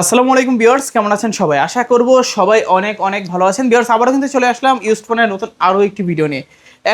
আসসালামু আলাইকুম বিয়ার্স কেমন আছেন সবাই? আশা করব সবাই অনেক অনেক ভালো আছেন। বিয়ার্স আবারও কিন্তু চলে আসলাম ইউজ ফোনের নতুন আরও একটি ভিডিও নিয়ে।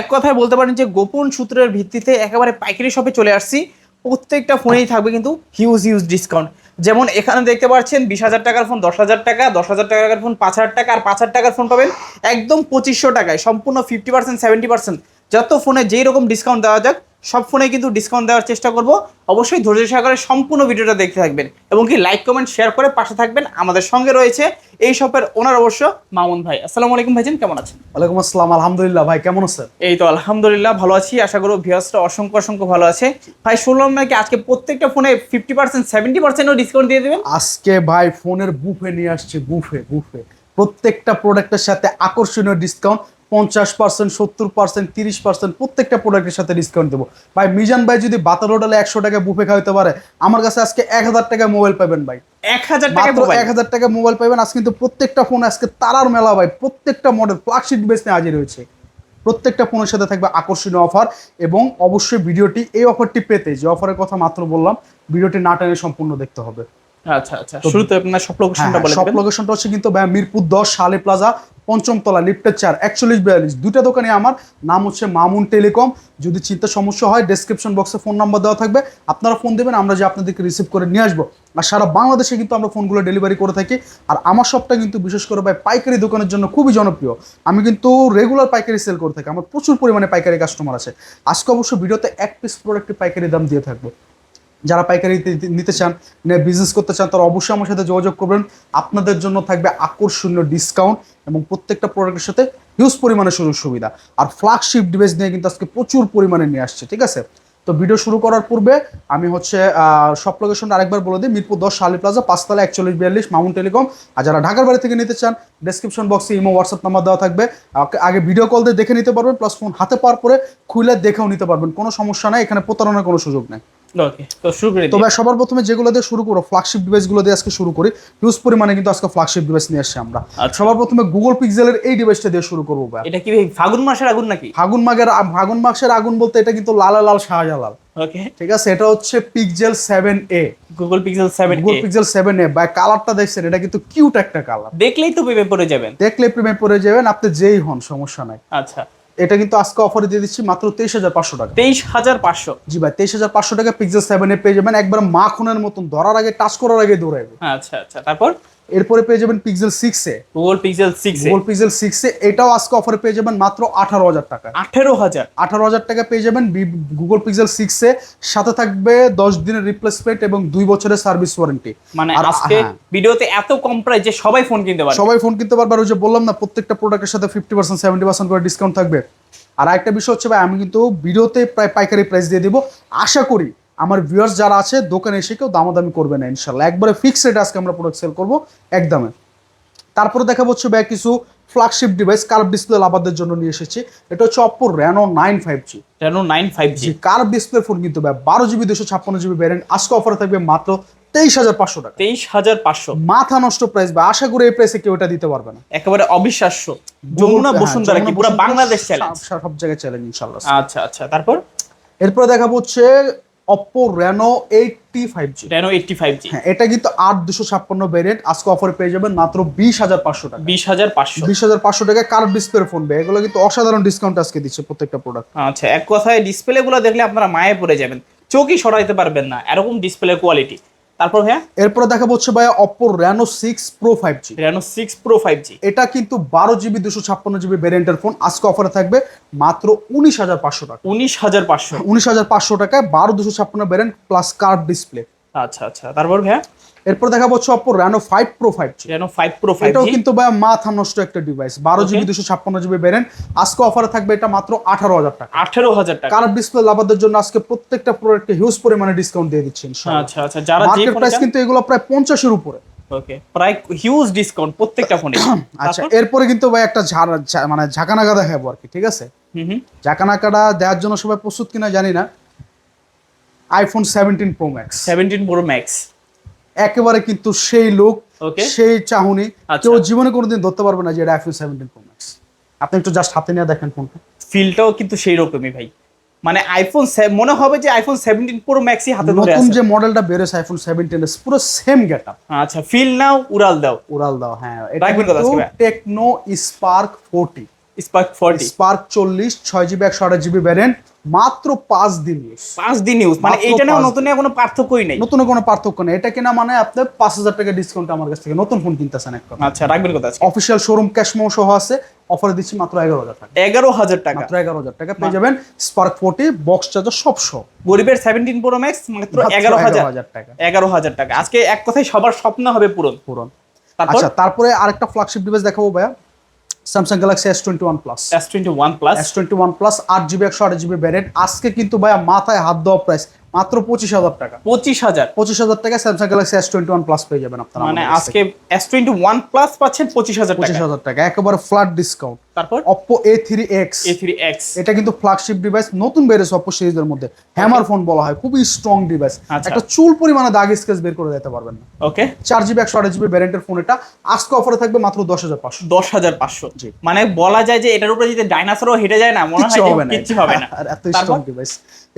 এক কথায় বলতে পারেন যে গোপন সূত্রের ভিত্তিতে একেবারে পাইকারি শপে চলে আসছি। প্রত্যেকটা ফোনেই থাকবে কিন্তু হিউজ হিউজ ডিসকাউন্ট যেমন এখানে দেখতে পাচ্ছেন বিশ হাজার টাকার ফোন দশ হাজার টাকা, দশ হাজার টাকার ফোন পাঁচ হাজার টাকা, আর পাঁচ হাজার টাকার ফোন পাবেন একদম পঁচিশশো টাকায়, সম্পূর্ণ ফিফটি পার্সেন্ট সেভেন্টি পার্সেন্ট যত ফোনে যেই রকম ডিসকাউন্ট দেওয়া যাক সব ফোনে কিন্তু ডিসকাউন্ট দেওয়ার চেষ্টা করব। অবশ্যই ধৈর্য সহকারে সম্পূর্ণ ভিডিওটা দেখতে থাকবেন এবং কি লাইক কমেন্ট শেয়ার করে পাশে থাকবেন। আমাদের সঙ্গে রয়েছে এই শপের ওনার অবশ্য মামুন ভাই। আসসালামু আলাইকুম ভাইজান কেমন আছেন? ওয়ালাইকুম আসসালাম আলহামদুলিল্লাহ ভাই কেমন আছেন? এই তো আলহামদুলিল্লাহ ভালো আছি। আশা করব ভিউয়ার্সরা অসংখ্য অসংখ্য ভালো আছে। ভাই শুনলাম নাকি আজকে প্রত্যেকটা ফোনে ফিফটি পার্সেন্ট সেভেন্টি পার্সেন্টও ডিসকাউন্ট দিয়ে দেবেন? আজকে ভাই ফোনের বুফে নিয়ে আসছে বুফে বুফে প্রত্যেকটা প্রোডাক্টের সাথে আকর্ষণীয় ডিসকাউন্ট পঞ্চাশ পার্সেন্ট সত্তর পার্সেন্ট তিরিশ পার্সেন্ট প্রত্যেকটা প্রোডাক্টের সাথে ডিসকাউন্ট দেবো। ভাই মিজান ভাই যদি বাতার হোটেলে একশো টাকা বুফে খাওয়াতে পারে আমার কাছে আজকে এক হাজার টাকা মোবাইল পাবেন ভাই। এক হাজার টাকা এক হাজার টাকা মোবাইল পাবেন আজকে কিন্তু প্রত্যেকটা ফোন আজকে তারার মেলা ভাই প্রত্যেকটা মডেল ফ্ল্যাগশিপ বেস নিয়ে হাজির হয়েছে। প্রত্যেকটা ফোনের সাথে থাকবে আকর্ষণীয় অফার এবং অবশ্যই ভিডিওটি এই অফারটি পেতে যে অফারের কথা মাত্র বললাম ভিডিওটি না টেনে সম্পূর্ণ দেখতে হবে। আচ্ছা আচ্ছা। শুরুতে আপনার সব লোকেশনটা বলে সব লোকেশনটা হচ্ছে কিন্তু ভাই মিরপুর দশ শালে প্লাজা পঞ্চম তলা লিফটের চার একচল্লিশ বিয়াল্লিশ। দুইটা দোকানে আমার। নাম হচ্ছে মামুন টেলিকম। যদি চিন্তা সমস্যা হয় ডেসক্রিপশন বক্সে ফোন নাম্বার দেওয়া থাকবে। আপনারা ফোন দেবেন আমরা যে আপনাদেরকে রিসিভ করে নিয়ে আসব। আর সারা বাংলাদেশে কিন্তু আমরা ফোনগুলো ডেলিভারি করে থাকি। আর আমার শপটা কিন্তু বিশেষ করে ভাই পাইকারি দোকানের জন্য খুবই জনপ্রিয়। আমি কিন্তু রেগুলার পাইকারি সেল করে থাকি। আমার প্রচুর পরিমাণে পাইকারি কাস্টমার আছে। আজকে অবশ্য ভিডিওতে এক পিস প্রোডাক্টের পাইকারি দাম দিয়ে থাকব। যারা পাইকারি নিতে চান বিজনেস করতে চান, তারা অবশ্যই আমার সাথে যোগাযোগ করবেন। আপনাদের জন্য থাকবে আকর্ষণীয় ডিসকাউন্ট এবং প্রত্যেকটা প্রোডাক্টের সাথে হিউজ পরিমাণে সুযোগ সুবিধা। আর ফ্ল্যাগশিপ ডিভাইস নিয়ে কিন্তু আজকে প্রচুর পরিমাণে নিয়ে আসছে, ঠিক আছে? তো ভিডিও শুরু করার পূর্বে আমি হচ্ছে সব লোকেশনটা আরেকবার বলে দিই। মিরপুর দশ শালি প্লাজা পাঁচতলা একচল্লিশ বিয়াল্লিশ মামুন টেলিকম। আর যারা ঢাকার বাড়ি থেকে নিতে চান ডেসক্রিপশন বক্সে ইমো হোয়াটসঅ্যাপ নাম্বার দেওয়া থাকবে। আগে- আগে ভিডিও কল দিয়ে দেখে নিতে পারবেন প্লাস ফোন হাতে পাওয়ার পরে খুলে দেখেও নিতে পারবেন। কোনো সমস্যা নাই, এখানে প্রতারণার কোনো সুযোগ নেই। তবে সবার প্রথমে যেগুলো দিয়ে শুরু করো ফ্ল্যাগশিপ ডিভাইসগুলো দিয়ে আজকে শুরু করি। হিউজ পরিমাণে কিন্তু আজকে ফ্ল্যাগশিপ ডিভাইস নিয়ে আসছি আমরা। আচ্ছা। সবার প্রথমে গুগল পিক্সেলের এই ডিভাইসটা দিয়ে শুরু করব এটা কি ফাগুন মাসের আগুন নাকি? ফাগুন মাগের ফাগুন মাসের আগুন বলতে এটা কিন্তু লাল লাল শাহজালাল। ওকে ঠিক আছে? এটা হচ্ছে Pixel Google Pixel Google Pixel বা কালারটা দেখছেন এটা কিন্তু কিউট একটা কালার দেখলেই তো পড়ে যাবেন। দেখলে প্রেমে পড়ে যাবেন আপনি যেই হন সমস্যা নাই। আচ্ছা। এটা কিন্তু আজকে অফারে দিয়ে দিচ্ছি মাত্র তেইশ হাজার পাঁচশো টাকা। তেইশ হাজার পাঁচশো। জি ভাই তেইশ হাজার পাঁচশো টাকা পিক্সেল সেভেন এ পেয়ে যাবেন একবার মাখনের মতন ধরার আগে টাচ করার আগে দৌড়াবে আচ্ছা আচ্ছা। তারপর? এরপরে পেয়ে যাবেন Pixel six A. Google Pixel six Google Pixel six A এটাও আজকে অফারে পেয়ে যাবেন মাত্র আঠারো হাজার টাকা। আঠেরো হাজার? আঠারো হাজার টাকা পেয়ে যাবেন গুগল পিক্সেল সিক্স এ। সাথে থাকবে দশ দিনের রিপ্লেসমেন্ট এবং দুই বছরের সার্ভিস ওয়ারেন্টি মানে আজকে হ্যাঁ। ভিডিওতে এত কম প্রাইস যে সবাই ফোন কিনতে পারবে। সবাই ফোন কিনতে পারবে। আর ওই যে বললাম না প্রত্যেকটা প্রোডাক্টের সাথে ফিফটি পার্সেন্ট সেভেন্টি পার্সেন্ট করে ডিসকাউন্ট থাকবে। আর একটা বিষয় হচ্ছে ভাই আমি কিন্তু ভিডিওতে প্রায় পাইকারি প্রাইস দিয়ে দিব। আশা করি আমার ভিউয়ার্স যারা আছে দোকানে এসে কেউ দামাদামি করবে না ইনশাল্লাহ একবারে ফিক্স রেটে আজকে আমরা প্রোডাক্ট সেল করব একদমে। তারপরে দেখা হচ্ছে ভাই কিছু ফ্ল্যাগশিপ ডিভাইস কার্ভ ডিসপ্লে লাভারদের জন্য নিয়ে এসেছি। এটা হচ্ছে Oppo Reno nine five G Reno nine five G curve display phone কিন্তু ভাই বারো জিবি দুশো ছাপ্পান্ন জিবি ভ্যারিয়েন্ট আজকে অফারে থাকবে মাত্র তেইশ হাজার পাঁচশো টাকা। তেইশ হাজার পাঁচশো। মাথা নষ্ট প্রাইস বা আশা করি এই প্রাইসে কেউ এটা দিতে পারবে না। একেবারে অবিশ্বাস্য। যমুনা হ্যাঁ, বসুন্ধরা কি? পুরো বাংলাদেশ চ্যালেঞ্জ সব- জায়গায় চ্যালেঞ্জ ইনশাল্লাহ আচ্ছা আচ্ছা। তারপর? এরপরে দেখাবো হচ্ছে Oppo Reno eighty five G Reno eighty five G হ্যাঁ এটা কিন্তু আট দুশো ছাপ্পান্ন ভ্যারিয়েন্ট আজকে অফার পেয়ে যাবেন মাত্র বিশ হাজার পাঁচশো টাকা। বিশ হাজার পাঁচশো। বিশ হাজার পাঁচশো টাকা কার ডিসপ্লে ফোন বে এগুলো কিন্তু অসাধারণ ডিসকাউন্ট আজকে দিচ্ছে প্রত্যেকটা প্রোডাক্ট আচ্ছা এক কথায় ডিসপ্লেগুলো দেখলে আপনারা মায়ে পড়ে যাবেন। চোখই সরাইতে পারবেন না। এরকম ডিসপ্লে কোয়ালিটি তারপর ভাইয়া? এরপরে দেখাবো হচ্ছে ভাইয়া Oppo Reno six pro five G Reno six pro five G এটা কিন্তু বারো জিবি দুশো ছাপ্পান্ন জিবি ভ্যারিয়েন্টের ফোন আজকে অফারে থাকবে মাত্র উনিশ হাজার পাঁচশো টাকা। উনিশ হাজার পাঁচশো। উনিশ হাজার পাঁচশো টাকায় বারো দুশো ছাপ্পান্ন ভ্যারিয়েন্ট প্লাস কার্ভ ডিসপ্লে আচ্ছা আচ্ছা। তারপর হ্যাঁ এরপর দেখা হচ্ছে Oppo Reno five pro five G Reno five pro five এটাও কিন্তু ভাই মাথা নষ্ট একটা ডিভাইস বারো. জিবি দুশো ছাপ্পান্ন জিবি ভ্যারিয়েন্ট আজকে অফারে থাকবে এটা মাত্র আঠারো হাজার টাকা। আঠেরো হাজার টাকা। কার্ভ ডিসপ্লে লাভারদের জন্য আজকে প্রত্যেকটা প্রোডাক্টে হিউজ পরিমাণে ডিসকাউন্ট দিয়ে দিচ্ছেন আচ্ছা আচ্ছা যারা যে মার্কেট প্রাইস কিন্তু এগুলো প্রায় পঞ্চাশের উপরে। ওকে প্রায় হিউজ ডিসকাউন্ট প্রত্যেকটা ফোনে আচ্ছা এরপরে কিন্তু ভাই একটা মানে ঝাঁকানাকা দেখাবো আর কি ঠিক আছে? ঝাঁকানাকাটা দেওয়ার জন্য সবাই প্রস্তুত কিনা জানি না। IPhone seventeen pro max seventeen pro max একেবারে কিন্তু সেই লোক সেই চাহনি। আচ্ছা। কেউ জীবনে কোনোদিন ধরতে পারবে না যে এটা আইফোন সেভেন্টিন প্রো ম্যাক্স আপনি একটু জাস্ট হাতে নিয়ে দেখেন ফোনটা ফিলটাও কিন্তু সেই রকমই ভাই। মানে আইফোন মনে হবে যে আইফোন সেভেন্টিন প্রো ম্যাক্সই হাতে ধরে আছে। নতুন যে মডেলটা বেরোছে আইফোন সেভেন্টিন পুরো সেম গেট আপ আচ্ছা ফিল নাও উড়াল দাও। উড়াল দাও হ্যাঁ। এটা ভাই? Tecno Spark forty Spark forty Spark চল্লিশ ছয় জিবি একশো আঠাশ জিবি ভ্যারিয়েন্ট মাত্র পাঁচ দিন use। পাঁচ দিন ইউজ মানে এটা পাঁচ নতুন কোনো পার্থক্যই নেই? নতুন কোনো পার্থক্য নেই। এটা কিনা মানে আপনি পাঁচ হাজার টাকা ডিসকাউন্ট আমার কাছ থেকে নতুন ফোন কিনতেছেন এক আচ্ছা রাখবেন কথা অফিসিয়াল শোরুম ক্যাশমো সহ আছে অফারে দিচ্ছি মাত্র এগারো হাজার টাকা। এগারো হাজার টাকা। মাত্র এগারো হাজার টাকা। পেয়ে যাবেন স্পার্ক ফোর্টি বক্স চার্জার সব সহ। গরিবের সেভেন্টিন প্রো ম্যাক্স মাত্র এগারো হাজার। টাকা। এগারো হাজার টাকা। আজকে এক কথায় সবার স্বপ্ন হবে পূরণ। তারপর? আচ্ছা তারপরে আরেকটা ফ্ল্যাগশিপ ডিভাইস দেখাবো ভাইয়া। Samsung Galaxy S twenty one plus S twenty one plus S twenty one plus আট জিবি একশো আট জিবি ভ্যারিয়েন্ট আজকে কিন্তু ভাইয়া মাথায় হাত দেওয়া প্রাইস মাত্র পঁচিশ হাজার টাকা। পঁচিশ হাজার? পঁচিশ হাজার টাকা Samsung Galaxy S twenty one plus পেয়ে যাবেন আপনারা মানে আজকে এস টোয়েন্টি ওয়ান প্লাস পাচ্ছেন পঁচিশ হাজার পঁচিশ হাজার টাকা একেবারে ফ্ল্যাট ডিসকাউন্ট তারপর? এ থ্রি এক্স এটা কিন্তু ফ্ল্যাগশিপ ডিভাইস নতুন বেড়েছে অপো সিরিজের মধ্যে। হ্যামার ফোন বলা হয় খুবই স্ট্রং ডিভাইস আচ্ছা। একটা চুল পরিমাণে দাগ স্কেচ বের করে দিতে পারবেন না। ওকে চার জিবি একশো আট জিবি ভ্যারিয়েন্টের ফোন এটা। আজকে অফারে থাকবে মাত্র দশ হাজার পাঁচশো। দশ হাজার পাঁচশো। জি। মানে বলা যায় যে এটার উপরে যদি ডাইনাসরও হেঁটে যায় না মনে হয় কিচ্ছু যে হবে না এত স্ট্রং ডিভাইস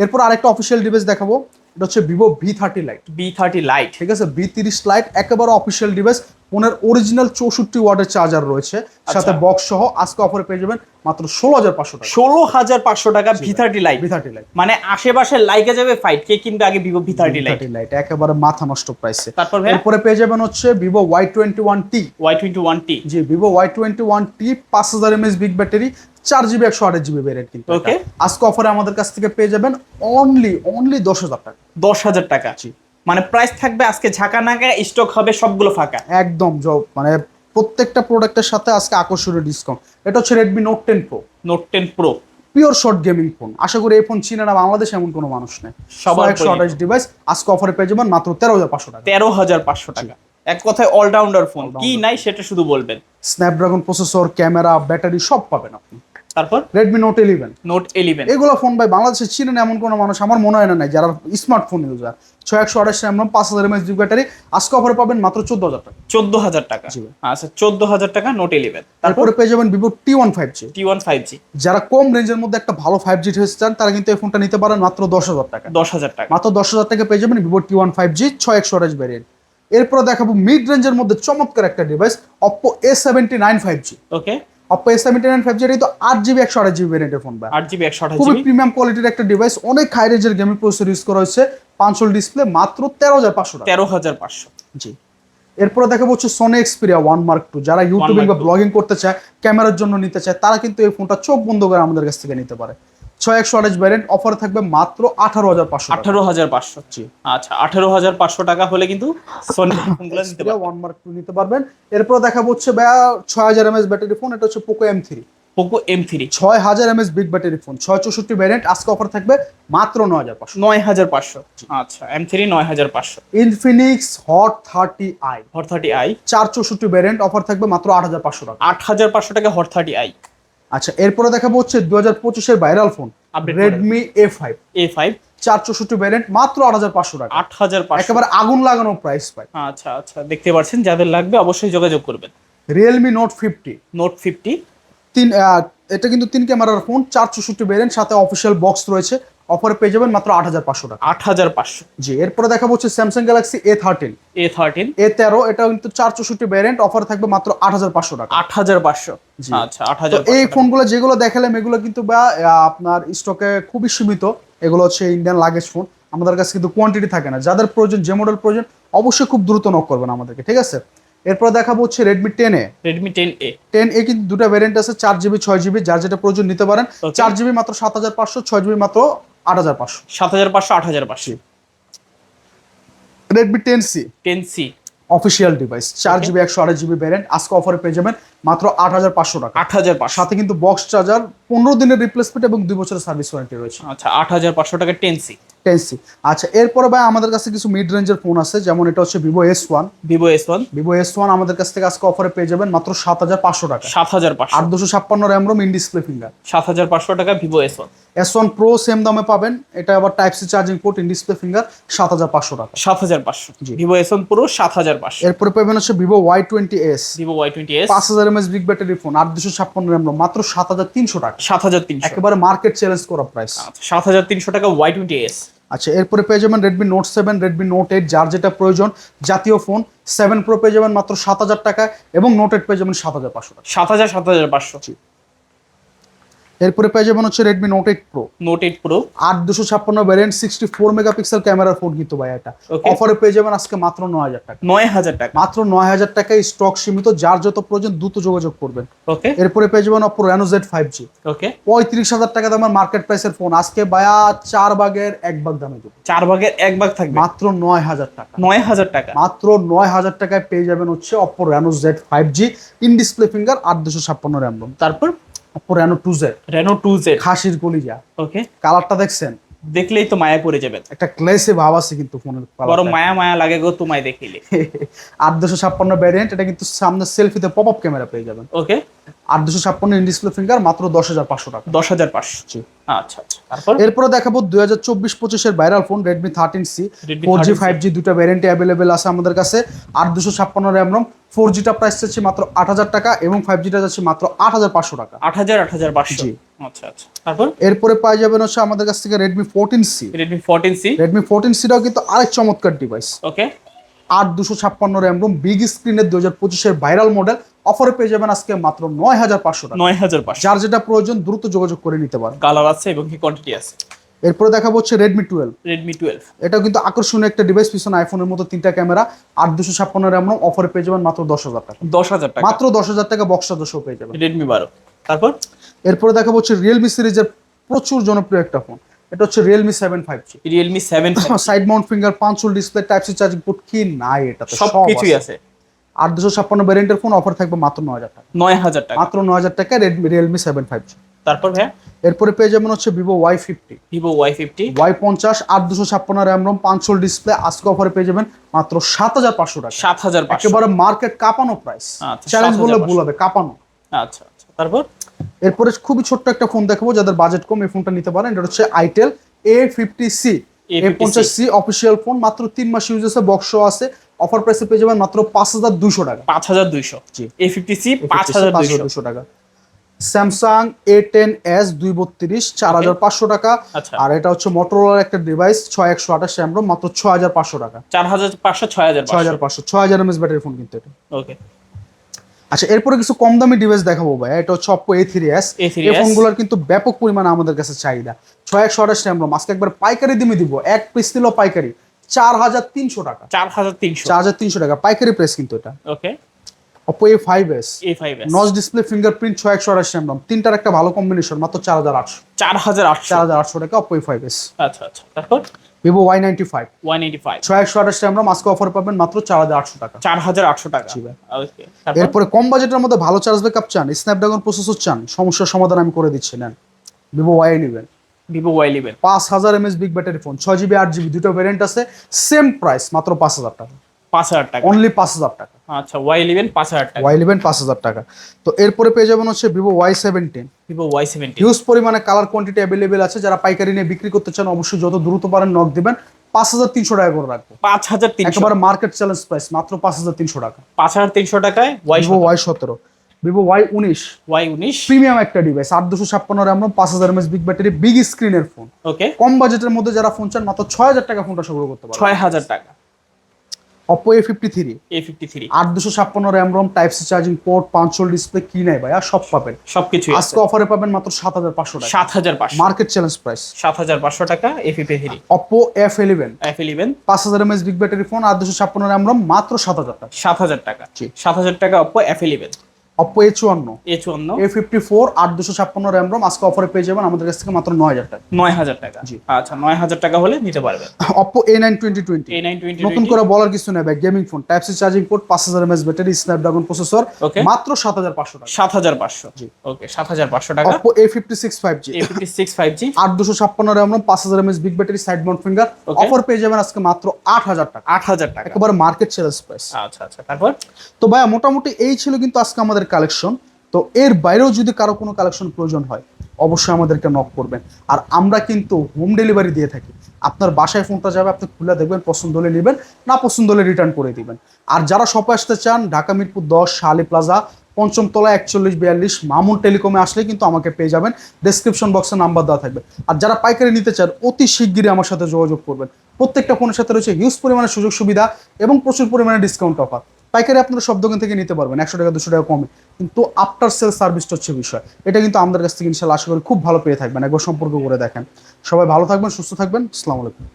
এরপর আরেকটা অফিসিয়াল ডিভাইস দেখাবো। এটা হচ্ছে Vivo V thirty lite V thirty lite ঠিক আছে? বি তিরিশ লাইট একেবারে অফিসিয়াল ডিভাইস ফোনের অরিজিনাল চৌষট্টি ওয়াটের চার্জার রয়েছে সাথে বক্স সহ আজকে অফারে পেয়ে যাবেন মাত্র ষোলো হাজার পাঁচশো টাকা। ষোলো হাজার পাঁচশো টাকা V thirty lite V thirty lite মানে আশেপাশে লাইকে যাবে ফাইট কে কিনবে আগে Vivo V thirty lite lite একেবারে মাথা নষ্ট প্রাইসে তারপর এরপরে পেয়ে যাবেন হচ্ছে Vivo Y twenty one T Y twenty one T G Vivo Y twenty one T পাঁচ হাজার এমএস বিগ ব্যাটারি চার জিবি একশো আট জিবি ভ্যারিয়েন্ট কিন্তু ওকে আজকে অফারে আমাদের কাছ থেকে পেয়ে যাবেন অনলি অনলি দশ হাজার টাকা। দশ হাজার টাকা। জি। মানে প্রাইস থাকবে আজকে ঝাঁকা নাকা স্টক হবে সবগুলো ফাঁকা। একদম জব মানে প্রত্যেকটা প্রোডাক্টের সাথে আজকে আকর্ষণীয় ডিসকাউন্ট এটা হচ্ছে Redmi Note ten pro Note ten pro pure short gaming phone আশা করি এই ফোন চিনে না বাংলাদেশে এমন কোনো মানুষ নেই। সবার একশো আঠাশ ডিভাইস আজকে অফারে পেয়ে যাবেন মাত্র তেরো হাজার পাঁচশো টাকা। তেরো হাজার পাঁচশো টাকা। এক কথায় অলরাউন্ডার ফোন কি নাই সেটা শুধু বলবেন। স্ন্যাপড্রাগন প্রসেসর ক্যামেরা ব্যাটারি সব পাবেন আপনি। তারপর? Redmi note eleven note eleven এগুলো ফোন ভাই বাংলাদেশে চিনেন এমন কোনো মানুষ আমার মনে হয় না নাই যারা স্মার্টফোন ইউজার ছয় একশো আঠাশ র্যাম পাঁচ হাজার এমএস ব্যাটারি আজকে অফারে পাবেন মাত্র চোদ্দ হাজার টাকা। চোদ্দ হাজার টাকা। আচ্ছা চোদ্দ হাজার টাকা নোট ইলেভেন তারপরে? পেয়ে যাবেন Vivo T one five G T one five G যারা কম রেঞ্জের মধ্যে একটা ভালো ফাইভ জি ডিভাইস চান তারা কিন্তু এই ফোনটা নিতে পারেন মাত্র দশ হাজার টাকা। দশ হাজার টাকা। মাত্র দশ হাজার টাকা পেয়ে যাবেন Vivo T one five G ছয় একশো আঠাশ ভ্যারিয়েন্ট এরপরে দেখাবো মিড রেঞ্জের মধ্যে চমৎকার একটা device Oppo A seventy nine five G okay Oppo S seventy nine five G তো আট জিবি একশো আঠাশ জিবি ভ্যারিয়েন্টের ফোন ভাই। আট জিবি একশো আঠাশ খুবই প্রিমিয়াম কোয়ালিটির একটা ডিভাইস অনেক হাই রেঞ্জের গেমিং প্রসেসর ইউজ করা হয়েছে পাঁচশোল ডিসপ্লে মাত্র তেরো হাজার পাঁচশো তেরো হাজার পাঁচশো। জি। এরপরে দেখাবো হচ্ছে Sony Xperia one mark two যারা ইউটিউবিং বা ব্লগিং করতে চায় ক্যামেরার জন্য নিতে চায় তারা কিন্তু এই ফোনটা চোখ বন্ধ করে আমাদের কাছ থেকে নিতে পারে। ছয় একশো আঠাশ ভ্যারিয়েন্ট অফারে থাকবে মাত্র আঠারো হাজার পাঁচশো আঠারো হাজার পাঁচশো আচ্ছা আঠারো হাজার পাঁচশো টাকা হলে কিন্তু ওয়ান মার্ক নিতে পারবেন। এরপর দেখাবো হচ্ছে ব্যা ছয় হাজার এমএস ব্যাটারি ফোন এটা হচ্ছে Poco M three Poco M three ছয় হাজার এমএস বিগ ব্যাটারি ফোন ছয় চৌষট্টি ভ্যারিয়েন্ট আজকে অফার থাকবে মাত্র নয় হাজার পাঁচশো। নয় হাজার পাঁচশো আচ্ছা এম থ্রি নয় হাজার পাঁচশো। Infinix hot thirty I hot thirty I চার চৌষট্টি ভ্যারিয়েন্ট অফার থাকবে মাত্র আট হাজার পাঁচশো টাকা। আট হাজার পাঁচশো টাকা হট থার্টি আই আচ্ছা এরপরে দেখাবো হচ্ছে দু হাজার পঁচিশের viral phone Redmi A five A five চার চৌষট্টি ভ্যারিয়েন্ট মাত্র আট হাজার পাঁচশো টাকা। আট হাজার পাঁচশো। একেবারে আগুন লাগানো প্রাইস পাই আচ্ছা আচ্ছা দেখতে পাচ্ছেন যাদের লাগবে অবশ্যই যোগাযোগ করবেন। Realme note fifty note fifty তিন এটা কিন্তু তিন ক্যামেরার ফোন চার চৌষট্টি ভ্যারিয়েন্ট সাথে অফিসিয়াল বক্স রয়েছে। অফারে পেয়ে যাবেন মাত্র আট হাজার পাঁচশো টাকা। আট হাজার পাঁচশো। জি এরপরে দেখাবো হচ্ছে Samsung Galaxy A thirteen A thirteen A তেরো এটা কিন্তু চার চৌষট্টি ভ্যারিয়েন্ট অফার থাকবে মাত্র আট হাজার পাঁচশো টাকা। আট হাজার পাঁচশো। আচ্ছা আট হাজার এই ফোনগুলো যেগুলো দেখালাম এগুলো কিন্তু বা আপনার স্টকে খুবই সীমিত। এগুলো হচ্ছে ইন্ডিয়ান লাগেজ ফোন আমাদের কাছে কিন্তু কোয়ান্টিটি থাকে না। যাদের প্রয়োজন যে মডেল প্রয়োজন অবশ্যই খুব দ্রুত নক করবেন আমাদেরকে ঠিক আছে? এরপর দেখাবো হচ্ছে Redmi ten A Redmi ten A ten A কিন্তু দুটো ভ্যারিয়েন্ট আছে চার জিবি ছয় জিবি যার যেটা প্রয়োজন নিতে পারেন. চার জিবি মাত্র সাত হাজার পাঁচশো ছয় জিবি মাত্র আট হাজার পাঁচশো। সাত হাজার পাঁচশো আট হাজার পাঁচশো। Redmi ten C ten C official device চার জিবি একশো আড়াই জিবি ভ্যারিয়েন্ট আজকে অফারে পেয়ে যাবেন মাত্র আট হাজার পাঁচশো টাকা। আট হাজার পাঁচশো। সাথে কিন্তু বক্স চার্জার পনেরো দিনের রিপ্লেসমেন্ট এবং দুই বছরের সার্ভিস ওয়ারেন্টি রয়েছে। আচ্ছা আট হাজার পাঁচশো টাকা টেন সি টেন সি আচ্ছা এরপরে ভাই আমাদের কাছে কিছু মিড রেঞ্জের ফোন আছে যেমন এটা হচ্ছে Vivo S one Vivo S one Vivo S one আমাদের কাছ থেকে আজকে অফারে পেয়ে যাবেন মাত্র সাত হাজার পাঁচশো টাকা। সাত হাজার আট দুশো ছাপ্পান্ন RAM ROM in display finger সাত হাজার পাঁচশো টাকা Vivo S one S one pro same দামে পাবেন। এটা আবার type C charging port in display finger সাত হাজার পাঁচশো টাকা। সাত হাজার পাঁচশো। জি। ভিভো এস ওয়ান প্রো সাত হাজার পাঁচশো। এরপরে পাবেন হচ্ছে Vivo Y twenty S Vivo Y twenty S পাঁচ হাজার এমএস বিগ ব্যাটারি ফোন আট দুশো ছাপ্পান্ন র্যাম রোম মাত্র সাত হাজার তিনশো টাকা। সাত হাজার তিনশো। একেবারে মার্কেট চ্যালেঞ্জ করা প্রাইস আচ্ছা সাত হাজার তিনশো টাকা ওয়াই টোয়েন্টি এস আচ্ছা এরপরে পেয়ে যাবেন Redmi note seven Redmi note eight যার যেটা প্রয়োজন জাতীয় ফোন সেভেন প্রো পেয়ে যাবেন মাত্র সাত হাজার টাকা এবং নোট এইট পেয়ে যাবেন সাত হাজার পাঁচশো টাকা সাত হাজার সাত হাজার পাঁচশো। এরপরে পেয়ে যাবেন হচ্ছে Redmi note eight pro note eight pro আট দুশো ছাপ্পান্ন ভ্যারিয়েন্ট সিক্সটি ফোর মেগাপিক্সেল ক্যামেরার ফোন কিন্তু ভাই এটা। অফারে পেয়ে যাবেন আজকে মাত্র নয় হাজার টাকা। নয় হাজার টাকা। মাত্র নয় হাজার টাকায় স্টক সীমিত যার যত প্রয়োজন দ্রুত যোগাযোগ করবেন। ওকে এরপরে পেয়ে যাবেন Oppo Reno Z five G okay পঁয়ত্রিশ হাজার টাকা দামের মার্কেট প্রাইসের ফোন আজকে বায়া চার ভাগের এক ভাগ দামে দেবো। চার ভাগের এক ভাগ থাকবে। মাত্র নয় হাজার টাকা। নয় হাজার টাকা। মাত্র নয় হাজার টাকায় পেয়ে যাবেন হচ্ছে Oppo Reno Z five G in display finger আট দুশো ছাপ্পান্ন র্যাম রোম তারপর Oppo Reno two Z Reno two Z খাসির কলিজা। ওকে কালারটা দেখছেন? দেখলেই তো মায়া পড়ে যাবে। একটা ক্লেসে ভাব আছে কিন্তু ফোনের বড় মায়া মায়া লাগে গো তোমায় দেখিলে। আট দুশো ছাপ্পান্ন ভ্যারিয়েন্ট এটা কিন্তু সামনে সেলফিতে পপ আপ ক্যামেরা পেয়ে যাবেন। ওকে আট দুশো ছাপ্পান্ন ডিসপ্লে ফিঙ্গার মাত্র দশ হাজার পাঁচশো টাকা। দশ হাজার পাঁচশো। জি। আচ্ছা আচ্ছা। তারপর? এরপরে দেখাবো দুই হাজার চব্বিশ পঁচিশের viral phone Redmi thirteen C Redmi four G 13C five G দুটো ভ্যারিয়েন্টে অ্যাভেলেবেল আছে আমাদের কাছে। আট দুশো ছাপ্পান্ন র্যাম রোম ফোর জিটা প্রাইস যাচ্ছে মাত্র আট হাজার টাকা এবং ফাইভ জিটা যাচ্ছে মাত্র আট হাজার পাঁচশো টাকা। আট হাজার আট হাজার পাঁচশো। জি। আচ্ছা আচ্ছা। তারপর? এরপরে পাই যাবেন হচ্ছে আমাদের কাছ থেকে Redmi fourteen C Redmi fourteen C Redmi fourteen সিটাও কিন্তু আরেক চমৎকার ডিভাইস ওকে আট দুশো ছাপ্পান্ন র্যাম রোম বিগ স্ক্রিনের দু হাজার পঁচিশের ভাইরাল মডেল অফারে পেয়ে যাবেন আজকে মাত্র নয় হাজার পাঁচশো টাকা। নয় হাজার পাঁচশো যার যেটা প্রয়োজন দ্রুত যোগাযোগ করে নিতে পারেন। কালার আছে এবং কি কোয়ান্টিটি আছে? এরপরে দেখাবো হচ্ছে রেডমি টুয়েলভ রেডমি টুয়েলভ এটাও কিন্তু আকর্ষণীয় একটা ডিভাইস পিছনে আইফোনের মতো তিনটা ক্যামেরা আট দুশো ছাপ্পান্ন র্যাম রোম অফারে পেয়ে যাবেন মাত্র দশ হাজার টাকা। দশ হাজার টাকা। মাত্র দশ হাজার টাকা বক্স সদস্য পেয়ে যাবেন। রেডমি বারো। তারপর? এরপরে দেখাবো হচ্ছে রিয়েলমি সিরিজের প্রচুর জনপ্রিয় একটা ফোন এটা হচ্ছে Realme seven five G Realme seven side mount finger punch hole display type C charging port কি নাই এটাতে সব কিছুই আছে। আট দুশো ছাপ্পান্ন ভ্যারিয়েন্টের ফোন অফার থাকবে মাত্র নয় হাজার টাকা। নয় হাজার টাকা। মাত্র নয় হাজার টাকা Redmi Realme seven five G তারপর ভাইয়া? এরপরে পেয়ে যাবেন হচ্ছে Vivo Y fifty Vivo Y fifty Y পঞ্চাশ আট দুশো ছাপ্পান্ন র্যাম রোম পাঁচশোল ডিসপ্লে আজকে অফারে পেয়ে যাবেন মাত্র সাত হাজার পাঁচশো টাকা। সাত হাজার পাঁচশো। একেবারে মার্কেট কাঁপানো প্রাইস চ্যালেঞ্জ 7,500 বললে ভুল হবে কাঁপানো। আচ্ছা আচ্ছা। তারপর? এরপরে খুবই ছোট্ট একটা ফোন দেখাবো যাদের বাজেট কম এই ফোনটা নিতে পারেন। এটা হচ্ছে itel A fifty C A পঞ্চাশ সি অফিসিয়াল ফোন মাত্র তিন মাস ইউজ আছে বক্স আছে। অফার প্রাইসে পেয়ে যাবেন মাত্র পাঁচ হাজার দুশো টাকা। পাঁচ হাজার দুইশো। এ ফিফটি সি পাঁচ হাজার দুইশো। দুশো টাকা। স্যামসাং এ টেন এস দুই বত্রিশ চার হাজার পাঁচশো টাকা। আচ্ছা। আর এটা হচ্ছে মোটরোলার একটা ডিভাইস ছয় একশো আঠাশ মাত্র ছয় হাজার পাঁচশো টাকা। চার হাজার পাঁচশো ছয় হাজার ছয় হাজার পাঁচশো ছয় হাজার এমএস ব্যাটারি ফোন কিন্তু এটা। ওকে আচ্ছা এরপরে কিছু কম দামি ডিভাইস দেখাবো ভাই। এটা হচ্ছে Oppo A three S A3s এই ফোনগুলোর কিন্তু ব্যাপক পরিমাণে আমাদের কাছে চাহিদা। ছয় একশো আঠাশ র্যাম রোম আজকে একবার পাইকারি দিমে দিব। এক পিস দিল পাইকারি। চার হাজার তিনশো টাকা। চার হাজার তিনশো। চার হাজার তিনশো টাকা। পাইকারি প্রাইস কিন্তু এটা। Okay Oppo A five S A five S notch display fingerprint ছয় একশো আঠাশ র্যাম তিনটার একটা ভালো কম্বিনেশন মাত্র চার হাজার আটশো। চার হাজার আটশো। চার হাজার আটশো টাকা অপো এ ফাইভ এস আচ্ছা আচ্ছা। তারপর? Vivo Y ninety five one eighty five ছয় একশো আঠাশ র্যাম রোম আজকে অফার পাবেন মাত্র চার হাজার আটশো টাকা। চার হাজার আটশো টাকা। জি। এরপরে কম বাজেটের মধ্যে ভালো চার্জ ব্যাকআপ চান স্ন্যাপড্রাগন প্রসেসর চান সমস্যার সমাধান আমি করে দিচ্ছি নেন। ভিভো ওয়াই নেবেন ভিভো ওয়াই ইলেভেন পাঁচ হাজার এমএস বিগ ব্যাটারি ফোন ছয় জিবি আট জিবি দুটো ভ্যারিয়েন্ট আছে সেম প্রাইস মাত্র পাঁচ হাজার টাকা। পাঁচ হাজার টাকা। অনলি পাঁচ হাজার টাকা। আচ্ছা ওয়াই ইলেভেন পাঁচ হাজার টাকা। ওয়াই ইলেভেন পাঁচ হাজার টাকা। তো এরপরে পেয়ে যাবেন হচ্ছে Vivo Y seventeen Vivo Y huge পরিমাণে কালার কোয়ান্টিটি অ্যাভেলেবেল আছে। যারা পাইকারি নিয়ে বিক্রি করতে চান অবশ্যই যত দ্রুত পারেন নক দিবেন। পাঁচ হাজার তিনশো টাকা করে রাখব। পাঁচ হাজার তিনশো। একেবারে মার্কেট চ্যালেঞ্জ প্রাইস মাত্র পাঁচ হাজার তিনশো টাকা। পাঁচ হাজার তিনশো টাকায় ওয়াই ভিভো ওয়াই সতেরো। ভিভো ওয়াই উনিশ। ওয়াই উনিশ। প্রিমিয়াম একটা ডিভাইস আট দুশো ছাপ্পান্ন র্যাম পাঁচ হাজার এমএস বিগ ব্যাটারি বিগ স্ক্রিনের ফোন ওকে কম বাজেটের মধ্যে যারা ফোন চান মাত্র ছয় হাজার টাকা ফোনটা সংগ্রহ করতে পারবে ছয় হাজার টাকা। Oppo A fifty three A fifty three আট দুশো ছাপ্পান্ন RAM ROM type C charging port punch hole display কি নাই ভাই আর সব পাবেন। সবকিছু আজকে অফারে পাবেন মাত্র সাত হাজার পাঁচশো টাকা। সাত হাজার পাঁচশো। মার্কেট চ্যালেঞ্জ প্রাইস সাত হাজার পাঁচশো টাকা A fifty three Oppo F eleven F eleven পাঁচ হাজার এমএস বিগ ব্যাটারি ফোন আট দুশো ছাপ্পান্ন র্যাম রম মাত্র সাত হাজার টাকা। সাত হাজার টাকা। সাত হাজার টাকা Oppo F eleven Oppo A চুয়ান্ন। এ চুয়ান্ন। এ ফিফটি ফোর আট দুশো ছাপ্পান্ন র্যাম রম আজকে অফারে পেয়ে যাবেন। আমাদের কাছ থেকে মাত্র নয় হাজার টাকা। নয় হাজার টাকা। জি। আচ্ছা নয় হাজার টাকা হলে নিতে পারবেন। Oppo A nine twenty twenty A nine twenty নতুন করে বলার কিছু নেই ভাই gaming phone type C charging port পাঁচ হাজার এমএস ব্যাটারি স্ন্যাপড্রাগন প্রসেসর. মাত্র সাত হাজার পাঁচশো টাকা। সাত হাজার পাঁচশো। জি। ওকে সাত হাজার পাঁচশো টাকা। Oppo A fifty six five G A fifty six five G আট দুশো ছাপ্পান্ন র্যাম রম পাঁচ হাজার MS big battery side mount finger offer পেয়ে যাবেন আজকে মাত্র আট হাজার টাকা। আট হাজার টাকা। একেবারে মার্কেট সেলস প্রাইস আচ্ছা আচ্ছা তারপর? তো ভাইয়া মোটামুটি এই ছিল কিন্তু আজকে আমাদের কালেকশন তো এর বাইরেও যদি কারও কোনো কালেকশন প্রয়োজন হয়, অবশ্যই আমাদেরকে নক করবেন। আর আমরা কিন্তু হোম ডেলিভারি দিয়ে থাকি। আপনার বাসায় ফোনটা যাবে, আপনি খুলে দেখবেন, পছন্দ হলে নেবেন, না পছন্দ হলে রিটার্ন করে দিবেন। আর যারা শপে আসতে চান, ঢাকা, মিরপুর দশ, শালি প্লাজা পঞ্চম তলা একচল্লিশ, বিয়াল্লিশ, মামুন টেলিকমে আসলে কিন্তু আমাকে পেয়ে যাবেন। ডেসক্রিপশন বক্সে নাম্বার দেওয়া থাকবে। আর যারা পাইকারি নিতে চান, অতি শিগগিরই আমার সাথে যোগাযোগ করবেন। প্রত্যেকটা ফোনের সাথে রয়েছে হিউজ পরিমাণে সুযোগ সুবিধা এবং প্রচুর পরিমাণে ডিসকাউন্ট অফার পাইকারি আপনারা সব দোকান থেকে নিতে পারবেন, একশো টাকা, দুশো টাকা কমে। কিন্তু আফটার সেল সার্ভিসটা হচ্ছে বিষয়। এটা কিন্তু আমাদের কাছ থেকে ইনশাল্লাহ আশা করি খুব ভালো পেয়ে থাকবেন। একবার সম্পর্ক করে দেখেন। সবাই ভালো থাকবেন, সুস্থ থাকবেন। আসসালামু আলাইকুম।